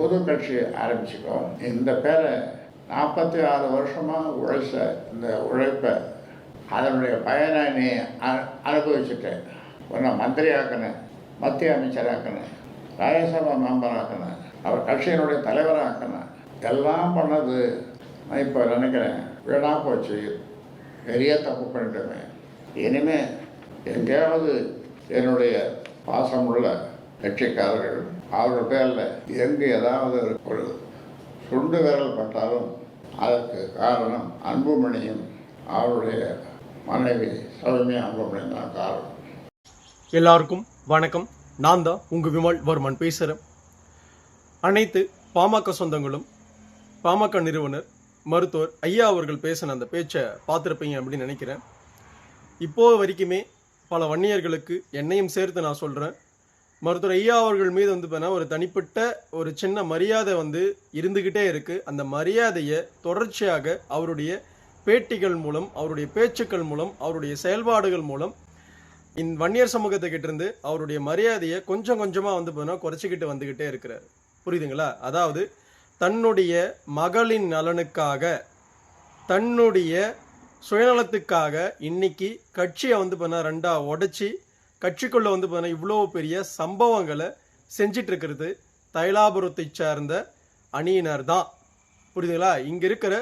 புது கட்சி ஆரம்பிச்சுக்கோ இந்த பேரை நாற்பத்தி ஆறு வருஷமாக உழைச்ச இந்த உழைப்பை அதனுடைய பயனை நீ அனுபவிச்சுட்டேன். உன்னை மந்திரி ஆக்கினேன் மத்திய அமைச்சராக்கினேன் ராஜ்யசபா மெம்பர் ஆக்கினேன் அவர் கட்சியினுடைய தலைவராக்கினேன். எல்லாம் பண்ணது நான் இப்போ நினைக்கிறேன் வீணாக போச்சு. பெரிய தப்பு பண்ணிட்டோமே. இனிமே எங்கேயாவது என்னுடைய பாசமுள்ள கட்சிக்காரர்கள் அவர்கள் பேரில் எங்கு ஏதாவது ஒரு சுண்டு விரல் பட்டாலும் அதற்கு காரணம் அன்புமணியும் அவருடைய மனைவி சௌமியா அன்புமணியும் தான் காரணம். எல்லாருக்கும் வணக்கம். நான் தான் உங்கள் விமல் வர்மன் பேசுகிறேன் அனைத்து பாமக சொந்தங்களும் பாமக நிறுவனர் மருத்துவர் ஐயா அவர்கள் பேசின அந்த பேச்சை பார்த்துருப்பீங்க அப்படின்னு நினைக்கிறேன். இப்போ வரைக்குமே பல வன்னியர்களுக்கு என்னையும் சேர்த்து நான் சொல்கிறேன் மருத்துவர் ஐயா அவர்கள் மீது வந்து பார்த்தா ஒரு தனிப்பட்ட ஒரு சின்ன மரியாதை வந்து இருந்துக்கிட்டே இருக்குது அந்த மரியாதையை தொடர்ச்சியாக அவருடைய பேட்டிகள் மூலம் அவருடைய பேச்சுக்கள் மூலம் அவருடைய செயல்பாடுகள் மூலம் இந்த வன்னியர் சமூகத்துக்கிட்ட இருந்து அவருடைய மரியாதையை கொஞ்சம் கொஞ்சமாக வந்து பார்த்தீங்கன்னா குறைச்சிக்கிட்டு வந்துக்கிட்டே இருக்கிறார். புரியுதுங்களா? அதாவது தன்னுடைய மகளின் நலனுக்காக தன்னுடைய சுயநலத்துக்காக இன்னைக்கு கட்சியை வந்து பண்ண ரெண்டாக உடச்சி கட்சிக்குள்ளே வந்து பார்த்தீங்கன்னா இவ்வளோ பெரிய சம்பவங்களை செஞ்சிட்டு இருக்கிறது தைலாபுரத்தை சார்ந்த அணியினர் தான். புரியுதுங்களா? இங்கே இருக்கிற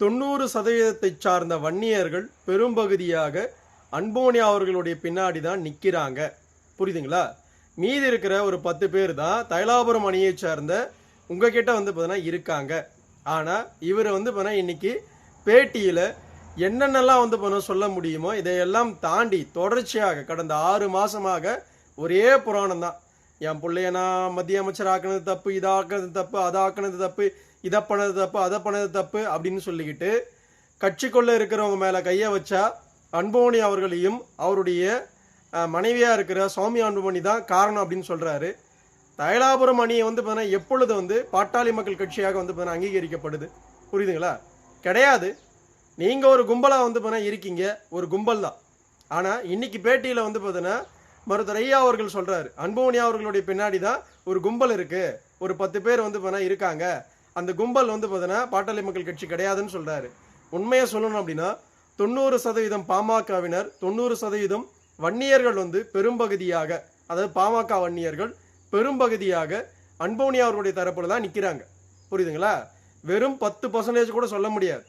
தொண்ணூறு சதவீதத்தை சார்ந்த வன்னியர்கள் பெரும்பகுதியாக அன்போனி அவர்களுடைய பின்னாடி தான் நிற்கிறாங்க புரியுதுங்களா? மீதி இருக்கிற ஒரு பத்து பேர் தான் தைலாபுரம் அணியை சார்ந்த உங்ககிட்ட வந்து பார்த்தீங்கன்னா இருக்காங்க. ஆனால் இவர் வந்து பார்த்தீங்கன்னா இன்னைக்கு பேட்டியில் என்னென்னலாம் வந்து பண்ண சொல்ல முடியுமோ இதையெல்லாம் தாண்டி தொடர்ச்சியாக கடந்த ஆறு மாதமாக ஒரே புராணம் தான். என் பிள்ளைய நான் மத்திய அமைச்சர் ஆக்கினது தப்பு இதை ஆக்கினது தப்பு அதை ஆக்கினது தப்பு இதை பண்ணது தப்பு அதை பண்ணது தப்பு அப்படின்னு சொல்லிக்கிட்டு கட்சிக்குள்ளே இருக்கிறவங்க மேலே கையை வச்சா அன்போணி அவர்களையும் அவருடைய மனைவியாக இருக்கிற சுவாமி அன்புமணி தான் காரணம் அப்படின்னு சொல்கிறாரு தைலாபுரம் அணியை வந்து பார்த்தீங்கன்னா எப்பொழுது வந்து பாட்டாளி மக்கள் கட்சியாக வந்து பார்த்தீங்கன்னா அங்கீகரிக்கப்படுது. புரியுதுங்களா? கிடையாது. நீங்கள் ஒரு கும்பலாக வந்து பார்த்தீங்கன்னா இருக்கீங்க. ஒரு கும்பல் தான். ஆனால் இன்னைக்கு பேட்டியில் வந்து பார்த்தீங்கன்னா மருத்துவர் ஐயா அவர்கள் சொல்கிறாரு அன்போனியா அவர்களுடைய பின்னாடி தான் ஒரு கும்பல் இருக்குது ஒரு பத்து பேர் வந்து பார்த்தீங்கன்னா இருக்காங்க. அந்த கும்பல் வந்து பார்த்தீங்கன்னா பாட்டாளி மக்கள் கட்சி கிடையாதுன்னு சொல்கிறாரு உண்மையை சொல்லணும் அப்படின்னா தொண்ணூறு சதவீதம் பாமகவினர் தொண்ணூறு சதவீதம் வன்னியர்கள் வந்து பெரும்பகுதியாக அதாவது பாமக வன்னியர்கள் பெரும்பகுதியாக அன்போனியா அவர்களுடைய தரப்பில் தான் நிற்கிறாங்க புரியுதுங்களா? வெறும் பத்து பர்சன்டேஜ் கூட சொல்ல முடியாது.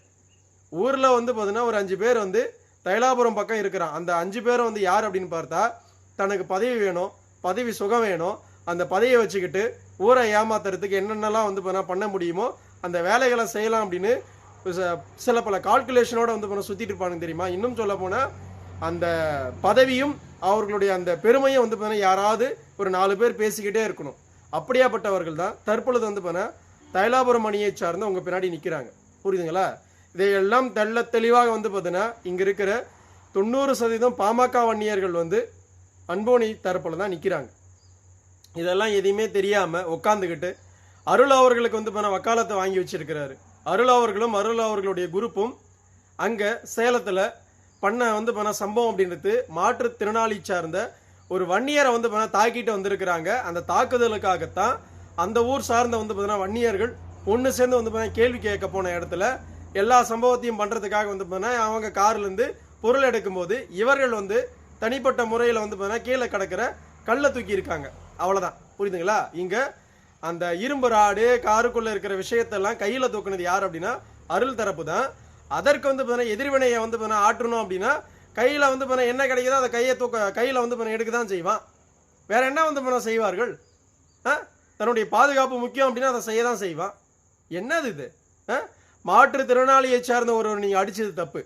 ஊரில் வந்து பார்த்தீங்கன்னா ஒரு அஞ்சு பேர் வந்து தைலாபுரம் பக்கம் இருக்கிறான். அந்த அஞ்சு பேரை வந்து யார் அப்படின்னு பார்த்தா தனக்கு பதவி வேணும் பதவி சுகம் வேணும். அந்த பதவியை வச்சுக்கிட்டு ஊரை ஏமாத்துறதுக்கு என்னென்னலாம் வந்து பண்ண பண்ண முடியுமோ அந்த வேலைகளை செய்யலாம் அப்படின்னு ச- சில பல கால்குலேஷனோட வந்து பண்ண சுற்றிட்டு இருப்பானுங்க தெரியுமா? இன்னும் சொல்ல போனால் அந்த பதவியும் அவர்களுடைய அந்த பெருமையும் வந்து பண்ண யாராவது ஒரு நாலு பேர் பேசிக்கிட்டே இருக்கணும். அப்படியாப்பட்டவர்கள் தான் தற்பொழுது வந்து பார்த்தீங்கன்னா தைலாபுரம் அணியை சார்ந்து அவங்க பின்னாடி நிற்கிறாங்க புரியுதுங்களா? இதையெல்லாம் தெள்ள தெளிவாக வந்து பார்த்தீங்கன்னா இங்கே இருக்கிற தொண்ணூறு சதவீதம் பாமக வன்னியர்கள் வந்து அன்போனி தரப்பில் தான் நிற்கிறாங்க இதெல்லாம் எதையுமே தெரியாமல் உட்காந்துக்கிட்டு அருள் அவர்களுக்கு வந்து பண்ண வக்காலத்தை வாங்கி வச்சிருக்கிறாரு. அருள் அவர்களும் அருள் அவர்களுடைய குரூப்பும் அங்கே சேலத்தில் பண்ண வந்து பண்ண சம்பவம் அப்படின்றது மாற்றுத்திறனாளி சார்ந்த ஒரு வன்னியரை வந்து பண்ண தாக்கிட்டு வந்திருக்கிறாங்க. அந்த தாக்குதலுக்காகத்தான் அந்த ஊர் சார்ந்த வந்து பார்த்தீங்கன்னா வன்னியர்கள் ஒன்று சேர்ந்து வந்து பார்த்தீங்கன்னா கேள்வி கேட்க போன இடத்துல எல்லா சம்பவத்தையும் பண்ணுறதுக்காக வந்து பார்த்தீங்கன்னா அவங்க கார்லேருந்து பொருள் எடுக்கும்போது இவர்கள் வந்து தனிப்பட்ட முறையில் வந்து பார்த்தீங்கன்னா கீழே கிடக்கிற கல்லை தூக்கி இருக்காங்க. அவ்வளோதான் புரியுதுங்களா? இங்கே அந்த இரும்பு ராடு காருக்குள்ளே இருக்கிற விஷயத்தெல்லாம் கையில் தூக்குனது யார் அப்படின்னா அருள் தரப்பு தான். அதற்கு வந்து பார்த்தீங்கன்னா எதிர்வினையை வந்து பார்த்தீங்கன்னா ஆற்றணும் அப்படின்னா கையில் வந்து பார்த்தீங்கன்னா என்ன கிடைக்குதோ அதை கையை தூக்க கையில் வந்து பார்த்தீங்கன்னா எடுக்க தான் செய்வான். வேற என்ன வந்து பார்த்தீங்கன்னா செய்வார்கள்? ஆ? தன்னுடைய பாதுகாப்பு முக்கியம் அப்படின்னா அதை செய்ய தான் செய்வான். என்னது இது? ஆ? மாற்றுத்திறனாளியை சார்ந்த ஒருவர் நீங்கள் அடித்தது தப்பு.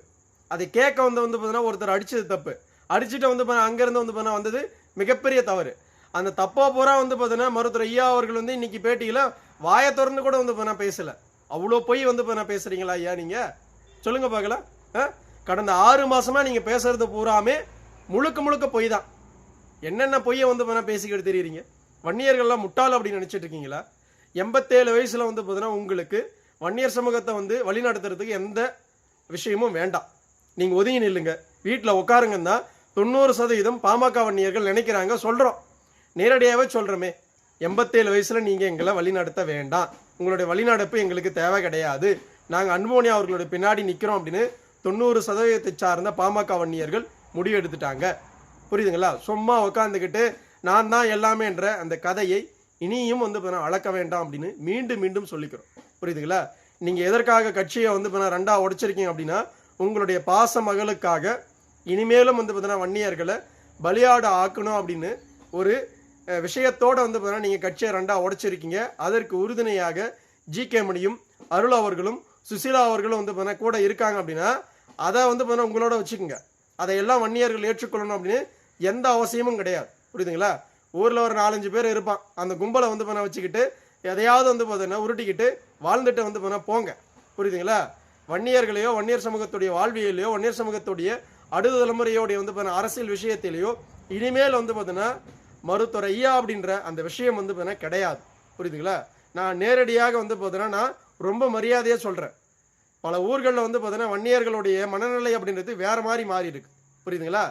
அதை கேட்க வந்து வந்து பார்த்தீங்கன்னா ஒருத்தர் அடித்தது தப்பு. அடிச்சுட்டு வந்து பார்த்தீங்கன்னா அங்கேருந்து வந்து பார்த்தீங்கன்னா வந்தது மிகப்பெரிய தவறு. அந்த தப்பா பூரா வந்து பார்த்தீங்கன்னா மருத்துவர் ஐயா அவர்கள் வந்து இன்னைக்கு பேட்டியில் வாயை திறந்து கூட வந்து பார்த்தீங்கன்னா பேசலை. அவ்வளோ பொய் வந்து பார்த்தீங்கன்னா பேசுகிறீங்களா ஐயா நீங்கள் சொல்லுங்கள் பார்க்கலாம். ஆ? கடந்த ஆறு மாதமாக நீங்கள் பேசுறது பூராமே முழுக்க முழுக்க பொய் தான் என்னென்ன பொய்யை வந்து பார்த்தீங்கன்னா பேசிக்கிட்டு தெரியுறீங்க? வன்னியர்கள்லாம் முட்டாள் அப்படின்னு நினச்சிட்டு இருக்கீங்களா? எண்பத்தேழு வயசில் வந்து பார்த்தீங்கன்னா உங்களுக்கு வன்னியர் சமூகத்தை வந்து வழிநடத்துறதுக்கு எந்த விஷயமும் வேண்டாம். நீங்கள் ஒதுங்கி நில்லுங்க. வீட்டில் உட்காருங்கன்னா தொண்ணூறு சதவீதம் பாமக வன்னியர்கள் நினைக்கிறாங்க சொல்கிறோம் நேரடியாகவே சொல்கிறோமே எண்பத்தேழு வயசில் நீங்கள் எங்களை வழிநடத்த வேண்டாம். உங்களுடைய வழிநடப்பு எங்களுக்கு தேவை கிடையாது. நாங்கள் அன்போனியா அவர்களுடைய பின்னாடி நிற்கிறோம் அப்படின்னு தொண்ணூறு சதவீதத்தை சார்ந்த பாமக வன்னியர்கள் முடிவு எடுத்துட்டாங்க புரியுதுங்களா? சும்மா உட்காந்துக்கிட்டு நான் தான் எல்லாமேன்ற அந்த கதையை இனியும் வந்து அளக்க வேண்டாம் அப்படின்னு மீண்டும் மீண்டும் சொல்லிக்கிறோம். புரியுதுங்களா? நீங்கள் எதற்காக கட்சியை வந்து இப்போ ரெண்டாக உடைச்சிருக்கீங்க அப்படின்னா உங்களுடைய பாச மகளுக்காக இனிமேலும் வந்து பார்த்தீங்கன்னா வன்னியர்களை பலியாட ஆக்கணும் அப்படின்னு ஒரு விஷயத்தோடு விஷயத்தோட வந்து பார்த்தீங்கன்னா நீங்கள் கட்சியை ரெண்டாக உடைச்சிருக்கீங்க அதற்கு உறுதுணையாக ஜி கே மணியும் அருள் அவர்களும் சுசீலா அவர்களும் வந்து பார்த்தீங்கன்னா கூட இருக்காங்க அப்படின்னா அதை வந்து பார்த்தீங்கன்னா உங்களோட வச்சுக்கோங்க. அதையெல்லாம் வன்னியர்கள் ஏற்றுக்கொள்ளணும் அப்படின்னு எந்த அவசியமும் கிடையாது. புரியுதுங்களா? ஊரில் ஒரு நாலஞ்சு பேர் இருப்பான். அந்த கும்பலை வந்து பண்ண வச்சுக்கிட்டு எதையாவது வந்து பார்த்தீங்கன்னா உருட்டிக்கிட்டு வாழ்ந்துட்டு வந்து பண்ண போங்க. புரியுதுங்களா? வன்னியர்களையோ வன்னியர் சமூகத்துடைய வாழ்வியலையோ வன்னியர் சமூகத்துடைய அடுத்த தலைமுறையோடைய வந்து பார்த்தீங்கன்னா அரசியல் விஷயத்திலேயோ இனிமேல் வந்து பார்த்தீங்கன்னா மறுத்துறையா ஐயா அப்படின்ற அந்த விஷயம் வந்து பார்த்தீங்கன்னா கிடையாது. புரியுதுங்களா? நான் நேரடியாக வந்து பார்த்தீங்கன்னா நான் ரொம்ப மரியாதையாக சொல்கிறேன் பல ஊர்களில் வந்து பார்த்தீங்கன்னா வன்னியர்களுடைய மனநிலை அப்படின்றது வேறு மாதிரி மாறி இருக்கு புரியுதுங்களா?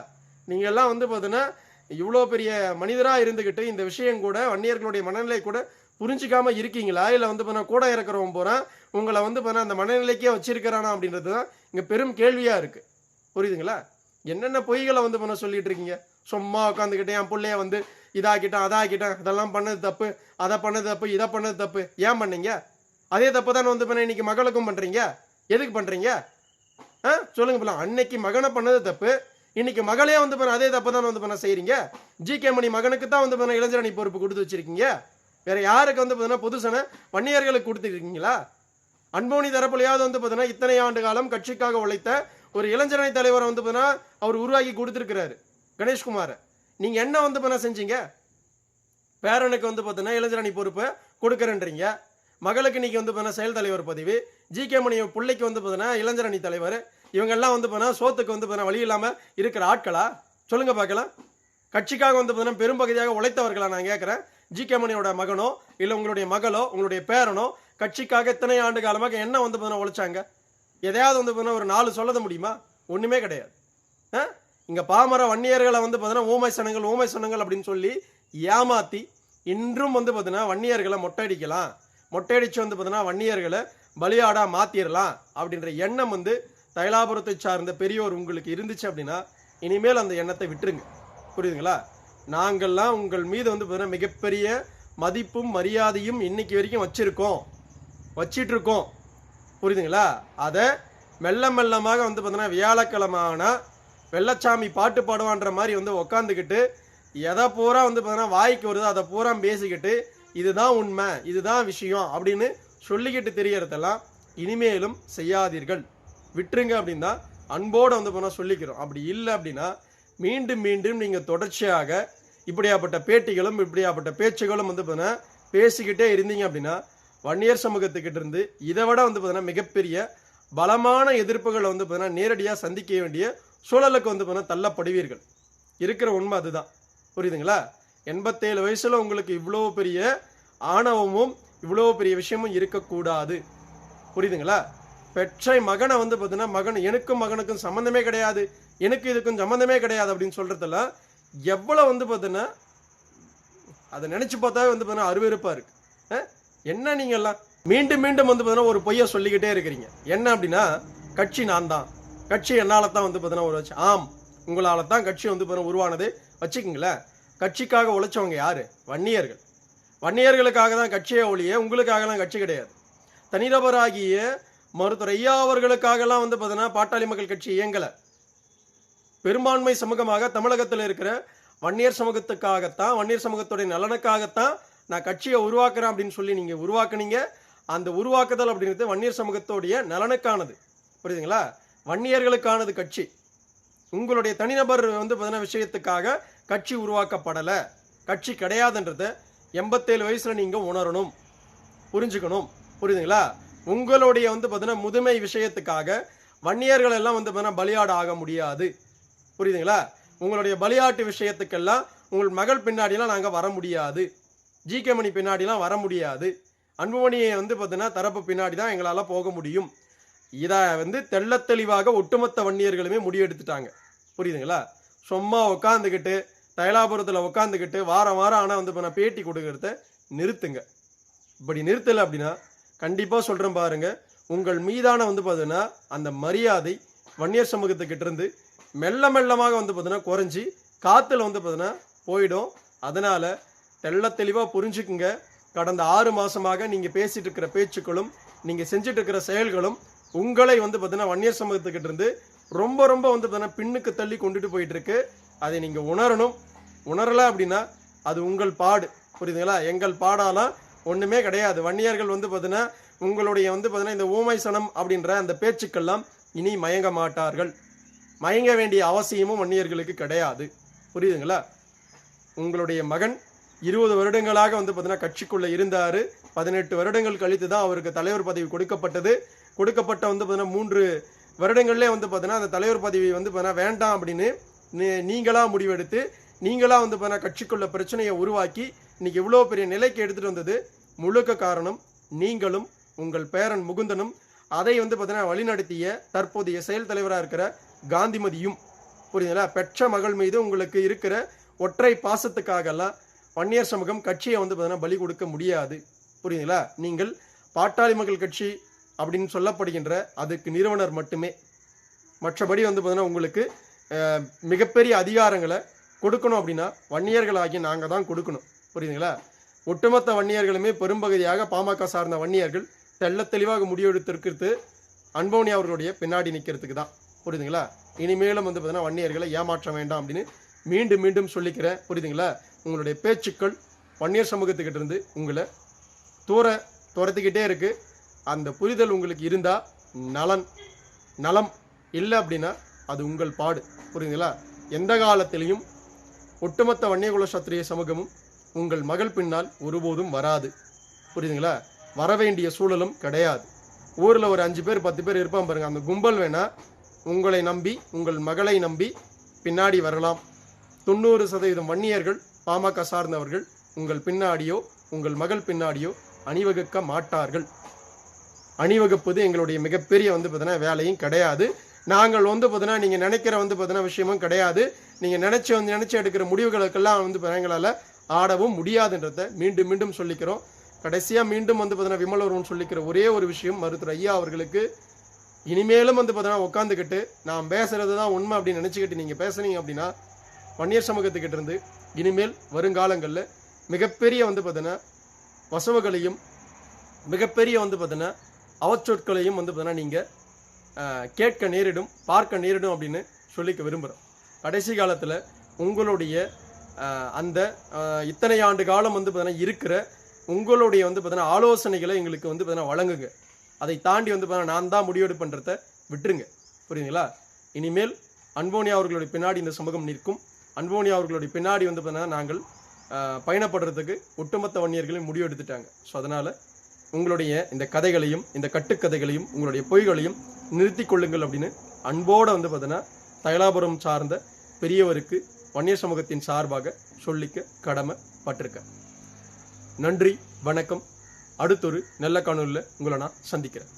நீங்கள் எல்லாம் வந்து பார்த்தீங்கன்னா இவ்வளோ பெரிய மனிதராக இருந்துக்கிட்டு இந்த விஷயம் கூட வன்னியர்களுடைய மனநிலை கூட புரிஞ்சிக்காம இருக்கீங்களா? இல்லை வந்து பண்ண கூட இருக்கிறவன் போகிறான் உங்களை வந்து பண்ண அந்த மனநிலைக்கே வச்சிருக்கிறானா அப்படின்றது தான் இங்கே பெரும் கேள்வியாக இருக்குது புரியுதுங்களா? என்னென்ன பொய்களை வந்து பண்ண சொல்லிட்டு இருக்கீங்க? சும்மா உட்காந்துக்கிட்டே என் பிள்ளைய வந்து இதாக்கிட்டேன் அதாக்கிட்டேன் இதெல்லாம் பண்ணது தப்பு அதை பண்ணது தப்பு இதை பண்ணது தப்பு. ஏன் பண்ணீங்க? அதே தப்பு தானே வந்து பண்ண இன்னைக்கு மகளுக்கும் பண்ணுறீங்க எதுக்கு பண்ணுறீங்க ஆ? சொல்லுங்க பிள்ளை அன்னைக்கு மகனை பண்ணது தப்பு இன்னைக்கு மகளே வந்து பண்ண அதே தப்பு தான் வந்து பண்ண செய்கிறீங்க ஜி கே மணி மகனுக்கு தான் வந்து பண்ண இளைஞரணி பொறுப்பு கொடுத்து வச்சிருக்கீங்க? வேற யாருக்கு வந்து பார்த்தீங்கன்னா பொதுசன வன்னியர்களுக்கு கொடுத்துருக்கீங்களா அன்போனி தரப்புலையாவது வந்து பார்த்தீங்கன்னா இத்தனை ஆண்டு காலம் கட்சிக்காக உழைத்த ஒரு இளைஞரணி தலைவரை வந்து பார்த்தீங்கன்னா அவர் உருவாக்கி கொடுத்துருக்கிறாரு கணேஷ்குமாரை நீங்கள் என்ன வந்து பண்ண செஞ்சீங்க பேரனுக்கு வந்து பார்த்தீங்கன்னா இளைஞரணி பொறுப்பை கொடுக்குறேன்றீங்க மகளுக்கு இன்றைக்கி வந்து பார்த்தீங்கன்னா செயல் தலைவர் பதவி ஜி கே மணி பிள்ளைக்கு வந்து பார்த்தீங்கன்னா இளைஞரணி தலைவர் இவங்கெல்லாம் வந்து பார்த்தீங்கன்னா சோத்துக்கு வந்து பார்த்தீங்கன்னா வழி இல்லாமல் இருக்கிற ஆட்களா சொல்லுங்கள் பார்க்கலாம் கட்சிக்காக வந்து பார்த்தீங்கன்னா பெரும்பகுதியாக உழைத்தவர்களா நான் கேட்குறேன் ஜி கே மணியோட மகனோ இல்லை உங்களுடைய மகளோ உங்களுடைய பேரனோ கட்சிக்காக இத்தனை ஆண்டு காலமாக என்ன வந்து பார்த்தீங்கன்னா உழைச்சாங்க? எதையாவது வந்து பார்த்தீங்கன்னா ஒரு நாலு சொல்லத முடியுமா? ஒன்றுமே கிடையாது. ஆ? இங்கே பாமர வன்னியர்களை வந்து பார்த்தீங்கன்னா ஊமை சனங்கள் ஊமை சனங்கள் அப்படின்னு சொல்லி ஏமாற்றி இன்றும் வந்து பார்த்தீங்கன்னா வன்னியர்களை மொட்டையடிக்கலாம். மொட்டையடித்து வந்து பார்த்தீங்கன்னா வன்னியர்களை பலியாடாக மாற்றிடலாம் அப்படின்ற எண்ணம் வந்து தைலாபுரத்தை சார்ந்த பெரியோர் உங்களுக்கு இருந்துச்சு அப்படின்னா இனிமேல் அந்த எண்ணத்தை விட்டுருங்க. புரியுதுங்களா? நாங்கள்லாம் உங்கள் மீது வந்து பார்த்தீங்கன்னா மிகப்பெரிய மதிப்பும் மரியாதையும் இன்னைக்கு வரைக்கும் வச்சுருக்கோம். வச்சிட்ருக்கோம். புரியுதுங்களா? அதை மெல்ல மெல்லமாக வந்து பார்த்தீங்கன்னா வியாழக்கிழமானா வெள்ளச்சாமி பாட்டு பாடுவான்ற மாதிரி வந்து உக்காந்துக்கிட்டு எதை பூரா வந்து பார்த்தீங்கன்னா வாய்க்கு வருதோ அதை பூரா பேசிக்கிட்டு இதுதான் உண்மை இதுதான் விஷயம் அப்படின்னு சொல்லிக்கிட்டு தெரியறதெல்லாம் இனிமேலும் செய்யாதீர்கள். விட்டுருங்க அப்படின்னா அன்போடு வந்து போனால் சொல்லிக்கிறோம். அப்படி இல்லை அப்படின்னா மீண்டும் மீண்டும் நீங்கள் தொடர்ச்சியாக இப்படியாப்பட்ட பேட்டிகளும் இப்படியாப்பட்ட பேச்சுகளும் வந்து பார்த்தீங்கன்னா பேசிக்கிட்டே இருந்தீங்க அப்படின்னா வன்னியர் சமூகத்துக்கிட்ட இருந்து இதை விட வந்து பார்த்தீங்கன்னா மிகப்பெரிய பலமான எதிர்ப்புகளை வந்து பார்த்தீங்கன்னா நேரடியாக சந்திக்க வேண்டிய சூழலுக்கு வந்து பார்த்தீங்கன்னா தள்ளப்படுவீர்கள். இருக்கிற உண்மை அதுதான். புரியுதுங்களா? எண்பத்தேழு வயசில் உங்களுக்கு இவ்வளோ பெரிய ஆணவமும் இவ்வளோ பெரிய விஷயமும் இருக்கக்கூடாது. புரியுதுங்களா? பெற்றை மகனை வந்து பார்த்தீங்கன்னா மகன் எனக்கும் மகனுக்கும் சம்மந்தமே கிடையாது. எனக்கு இதுக்கும் சம்மந்தமே கிடையாது அப்படின்னு சொல்கிறதெல்லாம் எவ்வளோ வந்து பார்த்தீங்கன்னா அதை நினச்சி பார்த்தாவே வந்து பார்த்தீங்கன்னா அருவருப்பாக இருக்குது என்ன நீங்கள்லாம் மீண்டும் மீண்டும் வந்து பார்த்தீங்கன்னா ஒரு பொய்யை சொல்லிக்கிட்டே இருக்கிறீங்க. என்ன அப்படின்னா கட்சி நான் தான். கட்சி என்னால் தான் வந்து பார்த்தீங்கன்னா ஒரு ஆம் உங்களால் தான் கட்சி வந்து பார்த்தீங்கன்னா உருவானது. வச்சுக்கிங்களேன் கட்சிக்காக உழைச்சவங்க யார்? வன்னியர்கள். வன்னியர்களுக்காக தான் கட்சியை ஒழிய உங்களுக்காகலாம் கட்சி கிடையாது. தனிநபராகிய மருத்துவர் ஐயா அவர்களுக்காகலாம் வந்து பார்த்தீங்கன்னா பாட்டாளி மக்கள் கட்சி இயங்கலை. பெரும்பான்மை சமூகமாக தமிழகத்தில் இருக்கிற வன்னியர் சமூகத்துக்காகத்தான் வன்னியர் சமூகத்துடைய நலனுக்காகத்தான் நான் கட்சியை உருவாக்குறேன் அப்படின்னு சொல்லி நீங்கள் உருவாக்குனீங்க. அந்த உருவாக்குதல் அப்படிங்கிறது வன்னியர் சமூகத்துடைய நலனுக்கானது. புரியுதுங்களா? வன்னியர்களுக்கானது கட்சி. உங்களுடைய தனிநபர் வந்து பார்த்தீங்கன்னா விஷயத்துக்காக கட்சி உருவாக்கப்படலை. கட்சி கிடையாதுன்றத எண்பத்தேழு வயசில் நீங்கள் உணரணும். புரிஞ்சுக்கணும். புரியுதுங்களா? உங்களுடைய வந்து பார்த்தீங்கன்னா முதுமை விஷயத்துக்காக வன்னியர்கள் எல்லாம் வந்து பார்த்தீங்கன்னா பலியாடு ஆக முடியாது. புரியுதுங்களா? உங்களுடைய பலியாட்டு விஷயத்துக்கெல்லாம் உங்கள் மகள் பின்னாடிலாம் நாங்கள் வர முடியாது. ஜிகே மணி பின்னாடிலாம் வர முடியாது. அன்புமணியை வந்து பார்த்தீங்கன்னா தரப்பு பின்னாடி தான் எங்களால் போக முடியும். இதை வந்து தெள்ளத்தெளிவாக ஒட்டுமொத்த வன்னியர்களுமே முடிவெடுத்துட்டாங்க. புரியுதுங்களா? சும்மா உட்காந்துக்கிட்டு தைலாபுரத்தில் உட்காந்துக்கிட்டு வாரம் வாரம் ஆனால் வந்து இப்போ நான் பேட்டி கொடுக்கறத நிறுத்துங்க. இப்படி நிறுத்தலை அப்படின்னா கண்டிப்பாக சொல்கிறேன் பாருங்க உங்கள் மீதான வந்து பார்த்தீங்கன்னா அந்த மரியாதை வன்னியர் சமூகத்துக்கிட்டேருந்து மெல்ல மெல்லமாக வந்து பார்த்தீங்கன்னா குறைஞ்சி காற்றுல வந்து பார்த்தீங்கன்னா போயிடும். அதனால் தெள்ள தெளிவாக புரிஞ்சுக்குங்க. கடந்த ஆறு மாதமாக நீங்கள் பேசிகிட்டு இருக்கிற பேச்சுக்களும் நீங்கள் செஞ்சுட்டு இருக்கிற செயல்களும் உங்களை வந்து பார்த்தீங்கன்னா வன்னியர் சமூகத்துக்கிட்ட இருந்து ரொம்ப ரொம்ப வந்து பார்த்தீங்கன்னா பின்னுக்கு தள்ளி கொண்டுட்டு போயிட்டுருக்கு அதை நீங்கள் உணரணும். உணரலை அப்படின்னா அது உங்கள் பாடு. புரியுதுங்களா? எங்கள் பாடாலாம் ஒன்றுமே கிடையாது. வன்னியர்கள் வந்து பார்த்தீங்கன்னா உங்களுடைய வந்து பார்த்தீங்கன்னா இந்த ஊமைசனம் அப்படின்ற அந்த பேச்சுக்கெல்லாம் இனி மயங்க மாட்டார்கள். மயங்க வேண்டிய அவசியமும் வன்னியர்களுக்கு கிடையாது. புரியுதுங்களா? உங்களுடைய மகன் இருபது வருடங்களாக வந்து பார்த்தீங்கன்னா கட்சிக்குள்ளே இருந்தார். பதினெட்டு வருடங்கள் கழித்து தான் அவருக்கு தலைவர் பதவி கொடுக்கப்பட்டது. கொடுக்கப்பட்ட வந்து பார்த்தீங்கன்னா மூன்று வருடங்கள்லேயே வந்து பார்த்தீங்கன்னா அந்த தலைவர் பதவி வந்து பார்த்தீங்கன்னா வேண்டாம் அப்படின்னு நீ- முடிவெடுத்து நீங்களாக வந்து பார்த்தீங்கன்னா கட்சிக்குள்ள பிரச்சனையை உருவாக்கி இன்னைக்கு இவ்வளோ பெரிய நிலைக்கு எடுத்துகிட்டு வந்தது முழுக்க காரணம் நீங்களும் உங்கள் பேரன் முகுந்தனும். அதை வந்து பார்த்தீங்கன்னா வழிநடத்திய தற்போதைய செயல் தலைவராக இருக்கிற காந்திமதியும் புரியுதுங்களா? பெற்ற மகள் மீது உங்களுக்கு இருக்கிற ஒற்றை பாசத்துக்காகலாம் வன்னியர் சமூகம் கட்சியை வந்து பார்த்தீங்கன்னா பலி கொடுக்க முடியாது. புரியுதுங்களா? நீங்கள் பாட்டாளி மக்கள் கட்சி அப்படின்னு சொல்லப்படுகின்ற அதுக்கு நிறுவனர் மட்டுமே. மற்றபடி வந்து பார்த்தீங்கன்னா உங்களுக்கு மிகப்பெரிய அதிகாரங்களை கொடுக்கணும் அப்படின்னா வன்னியர்களாகி நாங்கள் தான் கொடுக்கணும். புரியுதுங்களா? ஒட்டுமொத்த வன்னியர்களுமே பெரும்பகுதியாக பாமக சார்ந்த வன்னியர்கள் தெள்ள தெளிவாக முடிவெடுத்திருக்கிறது அன்போனி அவர்களுடைய பின்னாடி நிற்கிறதுக்கு தான். புரியுதுங்களா? இனிமேலும் வந்து பார்த்தீங்கன்னா வன்னியர்களை ஏமாற்ற வேண்டாம் அப்படின்னு மீண்டும் மீண்டும் சொல்லிக்கிறேன். புரியுதுங்களா? உங்களுடைய பேச்சுக்கள் வன்னியர் சமூகத்துக்கிட்ட இருந்து உங்களை தூர துரத்திக்கிட்டே இருக்கு. அந்த புரிதல் உங்களுக்கு இருந்தால் நலன் நலம் இல்லை அப்படின்னா அது உங்கள் பாடு. புரியுதுங்களா? எந்த காலத்திலையும் ஒட்டுமொத்த வன்னியகுல சத்திரிய சமூகமும் உங்கள் மகள் பின்னால் ஒருபோதும் வராது. புரியுதுங்களா? வர வேண்டிய சூழலும் கிடையாது. ஊரில் ஒரு அஞ்சு பேர் பத்து பேர் இருப்பான் பாருங்கள் அந்த கும்பல் வேணால் உங்களை நம்பி உங்கள் மகளை நம்பி பின்னாடி வரலாம். தொண்ணூறு சதவீதம் வன்னியர்கள் பாமக சார்ந்தவர்கள் உங்கள் பின்னாடியோ உங்கள் மகள் பின்னாடியோ அணிவகுக்க மாட்டார்கள். அணிவகுப்பது எங்களுடைய மிகப்பெரிய வந்து பார்த்தீங்கன்னா வேலையும் கிடையாது. நாங்கள் வந்து பார்த்தீங்கன்னா நீங்கள் நினைக்கிற வந்து பார்த்தீங்கன்னா விஷயமும் கிடையாது. நீங்கள் நினச்சி வந்து நினச்சி எடுக்கிற முடிவுகளுக்கெல்லாம் வந்து எங்களால் ஆடவும் முடியாதுன்றத மீண்டும் மீண்டும் சொல்லிக்கிறோம். கடைசியாக மீண்டும் வந்து பார்த்தீங்கன்னா விமலவரும் சொல்லிக்கிற ஒரே ஒரு விஷயம் மருத்துவர் ஐயா அவர்களுக்கு இனிமேலும் வந்து பார்த்தோன்னா உட்காந்துக்கிட்டு நான் பேசுறது தான் உண்மை அப்படின்னு நினச்சிக்கிட்டு நீங்கள் பேசுனீங்க அப்படின்னா வன்னியர் சமூகத்துக்கிட்ட இருந்து இனிமேல் வருங்காலங்களில் மிகப்பெரிய வந்து பார்த்தோன்னா வசவுகளையும் மிகப்பெரிய வந்து பார்த்தோன்னா அவச்சொற்களையும் வந்து பார்த்தோன்னா நீங்கள் கேட்க நேரிடும் பார்க்க நேரிடும் அப்படின்னு சொல்லிக்க விரும்புகிறோம் கடைசி காலத்தில் உங்களுடைய அந்த இத்தனை ஆண்டு காலம் வந்து பார்த்தீங்கன்னா இருக்கிற உங்களுடைய வந்து பார்த்தீங்கன்னா ஆலோசனைகளை எங்களுக்கு வந்து பார்த்தீங்கன்னா வழங்குங்க. அதை தாண்டி வந்து நான் தான் முடிவெடுப்பன்றத விட்டுருங்க. புரியுதுங்களா? இனிமேல் அன்போனியா அவர்களுடைய பின்னாடி இந்த சமூகம் நிற்கும். அன்போனியா அவர்களுடைய பின்னாடி வந்து பார்த்தீங்கன்னா நாங்கள் பயணப்படுறதுக்கு ஒட்டுமொத்த வன்னியர்களையும் முடிவெடுத்துட்டாங்க. ஸோ அதனால் உங்களுடைய இந்த கதைகளையும் இந்த கட்டுக்கதைகளையும் உங்களுடைய பொய்களையும் நிறுத்தி கொள்ளுங்கள் அப்படின்னு அன்போடு வந்து பார்த்தீங்கன்னா தைலாபுரம் சார்ந்த பெரியவருக்கு வன்னியர் சமூகத்தின் சார்பாக சொல்லிக்க கடமைப்பட்டிருக்க நன்றி வணக்கம். அடுத்தொரு நல்ல காணொலியில் உங்களை நான் சந்திக்கிறேன்.